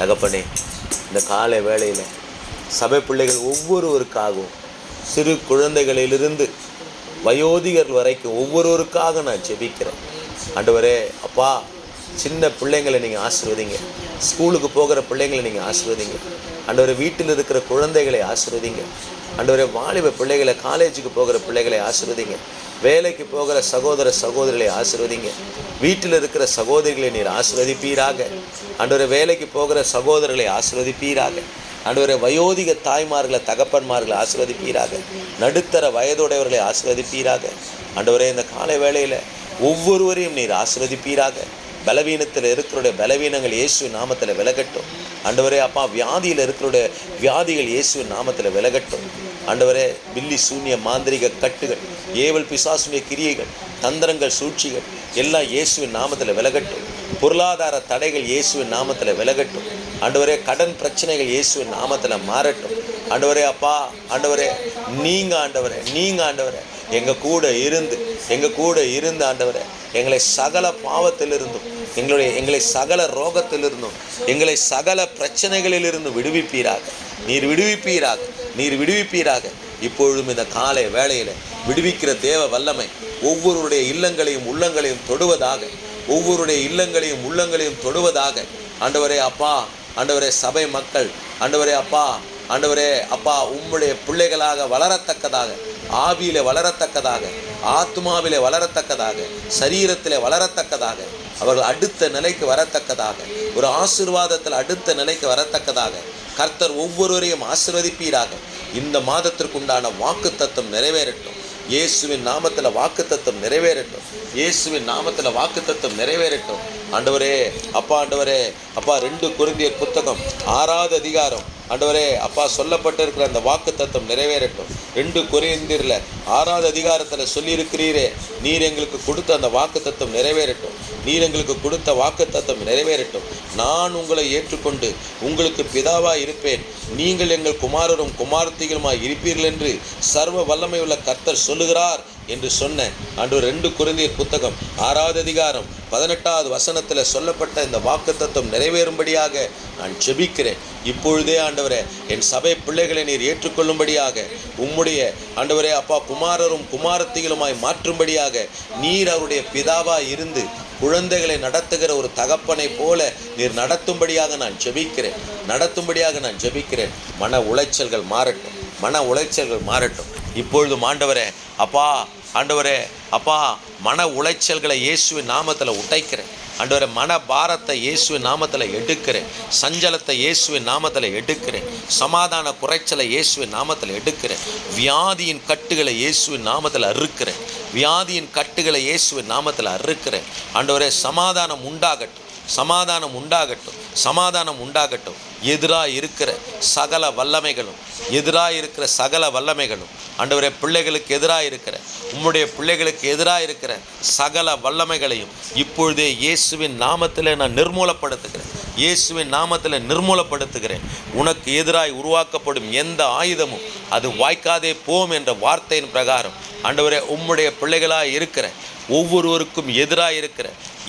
தகப்பனே இந்த காலை வேளையில் சபை பிள்ளைகள் ஒவ்வொருவருக்காகவும் சிறு குழந்தைகளிலிருந்து வயோதிகர் வரைக்கும் ஒவ்வொருவருக்காக நான் ஜெபிக்கிறேன். ஆண்டவரே அப்பா சின்ன பிள்ளைங்களை நீங்கள் ஆசிர்வதிங்க. ஸ்கூலுக்கு போகிற பிள்ளைங்களை நீங்கள் ஆசிர்வதிங்க. ஆண்டவரே வீட்டில் இருக்கிற குழந்தைகளை ஆசிர்வதிங்க. ஆண்டவரே வாலிப பிள்ளைகளை காலேஜுக்கு போகிற பிள்ளைகளை ஆசிர்வதிங்க. வேலைக்கு போகிற சகோதர சகோதரிகளை ஆசீர்வதிங்க. வீட்டில் இருக்கிற சகோதரிகளை நீர் ஆசிர்வதிப்பீராக. ஆண்டவரே வேலைக்கு போகிற சகோதரர்களை ஆசிர்வதிப்பீராக. ஆண்டவரே வயோதிக தாய்மார்களை தகப்பன்மார்களை ஆசீர்வதிப்பீராக. நடுத்தர வயதுடையவர்களை ஆசிர்வதிப்பீராக. ஆண்டவரே இந்த காலை வேளையில் ஒவ்வொருவரையும் நீர் ஆசிர்வதிப்பீராக. பலவீனத்தில் இருக்கிறோடைய பலவீனங்கள் இயேசு நாமத்தில் விலகட்டும். ஆண்டவரே அப்பா வியாதியில் இருக்கிறோடைய வியாதிகள் இயேசு நாமத்தில் விலகட்டும். ஆண்டவரே பில்லி சூன்ய மாந்திரிக கட்டுகள் ஏவல் பிசாசுனிய கிரியைகள் தந்திரங்கள் சூழ்ச்சிகள் எல்லாம் இயேசுவின் நாமத்தில் விலகட்டும். பொருளாதார தடைகள் இயேசுவின் நாமத்தில் விலகட்டும். ஆண்டவரே கடன் பிரச்சனைகள் இயேசுவின் நாமத்தில் மாறட்டும். ஆண்டவரே அப்பா ஆண்டவரே நீங்கள் ஆண்டவரே நீங்கள் ஆண்டவரே எங்கள் கூட இருந்து எங்கள் கூட இருந்து ஆண்டவரே எங்களை சகல பாவத்திலிருந்தும் எங்களுடைய எங்களை சகல ரோகத்திலிருந்தும் எங்களை சகல பிரச்சனைகளிலிருந்து விடுவிப்பீராக. நீர் விடுவிப்பீராக. நீர் விடுவிப்பீராக. இப்பொழுதும் இந்த காலை வேளையில் விடுவிக்கிற தேவ வல்லமை ஒவ்வொருடைய இல்லங்களையும் உள்ளங்களையும் தொடுவதாக ஒவ்வொருடைய இல்லங்களையும் உள்ளங்களையும் தொடுவதாக. ஆண்டவரே அப்பா ஆண்டவரே சபை மக்கள் ஆண்டவரே அப்பா ஆண்டவரே அப்பா உம்முடைய பிள்ளைகளாக வளரத்தக்கதாக ஆவியில வளரத்தக்கதாக ஆத்மாவிலே வளரத்தக்கதாக சரீரத்திலே வளரத்தக்கதாக அவர்கள் அடுத்த நிலைக்கு வரத்தக்கதாக ஒரு ஆசீர்வாதத்தில் அடுத்த நிலைக்கு வரத்தக்கதாக கர்த்தர் ஒவ்வொருவரையும் ஆசிர்வதிப்பீராக. இந்த மாதத்திற்குண்டான வாக்கு தத்துவம் நிறைவேறட்டும். இயேசுவின் நாமத்தில் வாக்கு தத்துவம் நிறைவேறட்டும். இயேசுவின் நாமத்தில் வாக்கு தத்துவம் நிறைவேறட்டும். ஆண்டவரே அப்பா ஆண்டவரே அப்பா ரெண்டு குருந்திய புத்தகம் ஆறாவது அதிகாரம். ஆண்டவரே அப்பா சொல்லப்பட்டிருக்கிற அந்த வாக்கு தத்துவம் நிறைவேறட்டும். ரெண்டு குறைந்திரில் ஆறாவது அதிகாரத்தில் சொல்லியிருக்கிறீரே நீர் எங்களுக்கு கொடுத்த அந்த வாக்கு தத்துவம் நிறைவேறட்டும். நீர் எங்களுக்கு கொடுத்த வாக்கு தத்துவம் நிறைவேறட்டும். நான் உங்களை ஏற்றுக்கொண்டு உங்களுக்கு பிதாவாக இருப்பேன். நீங்கள் எங்கள் குமாரரும் குமாரத்திகளுமாய் இருப்பீர்கள் என்று சர்வ வல்லமை உள்ள கர்த்தர் சொல்லுகிறார் என்று சொன்ன அன்று ரெண்டு குருந்தியர் புத்தகம் ஆறாவது அதிகாரம் பதினெட்டாவது வசனத்தில் சொல்லப்பட்ட இந்த வாக்குத்தத்துவம் நிறைவேறும்படியாக நான் ஜெபிக்கிறேன். இப்பொழுதே ஆண்டவரே என் சபை பிள்ளைகளை நீர் ஏற்றுக்கொள்ளும்படியாக உம்முடைய ஆண்டவரே அப்பா குமாரரும் குமாரத்திகளுமாய் மாற்றும்படியாக நீர் அவருடைய பிதாவாய் இருந்து குழந்தைகளை நடத்துகிற ஒரு தகப்பனை போல நீர் நடத்தும்படியாக நான் ஜெபிக்கிறேன். நடத்தும்படியாக நான் ஜெபிக்கிறேன். மன உளைச்சல்கள் மாறட்டும். மன உளைச்சல்கள் மாறட்டும். இப்பொழுதும் ஆண்டவரே அப்பா ஆண்டவரே அப்பா மன உளைச்சல்களை இயேசுவின் நாமத்தில் உடைக்கிறேன். ஆண்டவரே மன பாரத்தை இயேசுவின் நாமத்தில் எடுக்கிறேன். சஞ்சலத்தை இயேசுவின் நாமத்தில் எடுக்கிறேன். சமாதான குறைச்சலை இயேசுவின் நாமத்தில் எடுக்கிறேன். வியாதியின் கட்டுகளை இயேசுவின் நாமத்தில் அறுக்கிறேன். வியாதியின் கட்டுகளை இயேசுவின் நாமத்தில் அறுக்கிறேன். ஆண்டவரே சமாதானம் உண்டாகட்டும். சமாதானம் உண்டாகட்டும் சமாதானம் உண்டாகட்டும். எதிராக இருக்கிற சகல வல்லமைகளும் எதிராக இருக்கிற சகல வல்லமைகளும் அண்டவரே பிள்ளைகளுக்கு எதிராக இருக்கிற உம்முடைய பிள்ளைகளுக்கு எதிராக இருக்கிற சகல வல்லமைகளையும் இப்பொழுதே இயேசுவின் நாமத்தில் நான் நிர்மூலப்படுத்துகிறேன். இயேசுவின் நாமத்தில் நிர்மூலப்படுத்துகிறேன். உனக்கு எதிராய் உருவாக்கப்படும் எந்த ஆயுதமும் அது வாய்க்காதே போம் என்ற வார்த்தையின் பிரகாரம். ஆண்டவரே உம்முடைய பிள்ளைகளாக இருக்கிற ஒவ்வொருவருக்கும் எதிராக இருக்கிற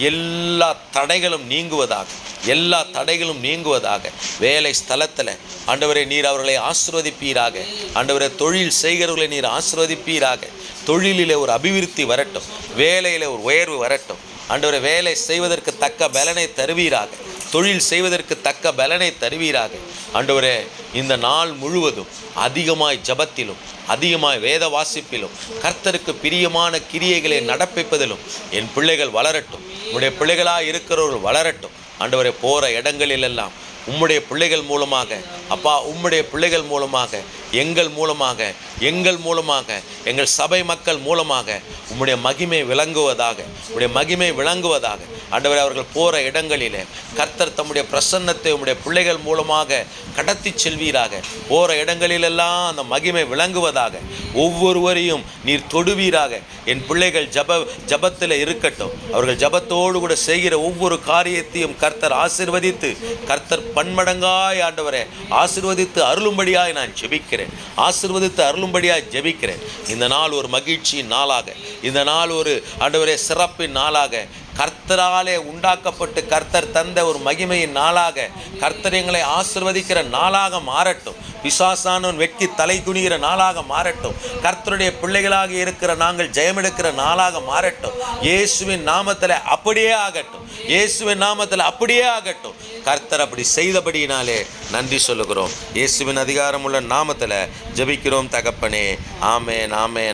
எல்லா தடைகளும் நீங்குவதாக எல்லா தடைகளும் நீங்குவதாக வேலை ஸ்தலத்தில் ஆண்டவரை நீர் அவர்களை ஆசிர்வதிப்பீராக. ஆண்டவரை தொழில் செய்கிறவர்களை நீர் ஆசிர்வதிப்பீராக. தொழிலில் ஒரு அபிவிருத்தி வரட்டும் வேலையில் ஒரு உயர்வு வரட்டும். ஆண்டவரை வேலை செய்வதற்கு தக்க பலனை தருவீராக. தொழில் செய்வதற்கு தக்க பலனை தருவீராக. ஆண்டவரே இந்த நாள் முழுவதும் அதிகமாய் ஜபத்திலும் அதிகமாய் வேத வாசிப்பிலும் கர்த்தருக்கு பிரியமான கிரியைகளை நடப்பிப்பதிலும் என் பிள்ளைகள் வளரட்டும். உடைய பிள்ளைகளாக இருக்கிறவர்கள் வளரட்டும். ஆண்டவரே போகிற இடங்களிலெல்லாம் உம்முடைய பிள்ளைகள் மூலமாக அப்பா உம்முடைய பிள்ளைகள் மூலமாக எங்கள் மூலமாக எங்கள் மூலமாக எங்கள் சபை மக்கள் மூலமாக உம்முடைய மகிமை விளங்குவதாக உம்முடைய மகிமை விளங்குவதாக ஆண்டவர் அவர்கள் போகிற இடங்களிலே கர்த்தர் தம்முடைய பிரசன்னத்தை உம்முடைய பிள்ளைகள் மூலமாக கடத்தி செல்வீராக. போகிற இடங்களிலெல்லாம் அந்த மகிமை விளங்குவதாக. ஒவ்வொருவரையும் நீர் தொடுவீராக. என் பிள்ளைகள் ஜப ஜபத்தில் இருக்கட்டும். அவர்கள் ஜபத்தோடு கூட செய்கிற ஒவ்வொரு காரியத்தையும் கர்த்தர் ஆசிர்வதித்து கர்த்தர் பன்மடங்காய் ஆண்டவரை ஆசிர்வதித்து அருளும்படியாய் நான் ஜெபிக்கிறேன். ஆசிர்வதித்து அருளும்படியாக ஜெபிக்கிறேன். இந்த நாள் ஒரு மகிழ்ச்சியின் நாளாக. இந்த நாள் ஒரு ஆண்டவரே சிறப்பின் நாளாக. கர்த்தராலே உண்டாக்கப்பட்டு கர்த்தர் தந்த ஒரு மகிமையின் நாளாக கர்த்தர் எங்களை ஆசிர்வதிக்கிற நாளாக மாறட்டும். விசுவாசானவன் வெட்கி தலை குனிகிற நாளாக மாறட்டும். கர்த்தருடைய பிள்ளைகளாக இருக்கிற நாங்கள் ஜெயமெடுக்கிற நாளாக மாறட்டும். இயேசுவின் நாமத்தில் அப்படியே ஆகட்டும். இயேசுவின் நாமத்தில் அப்படியே ஆகட்டும். கர்த்தர் அப்படி செய்தபடியினாலே நன்றி சொல்லுகிறோம். இயேசுவின் அதிகாரமுள்ள நாமத்தில் ஜெபிக்கிறோம் தகப்பனே. ஆமேன் ஆமேன்.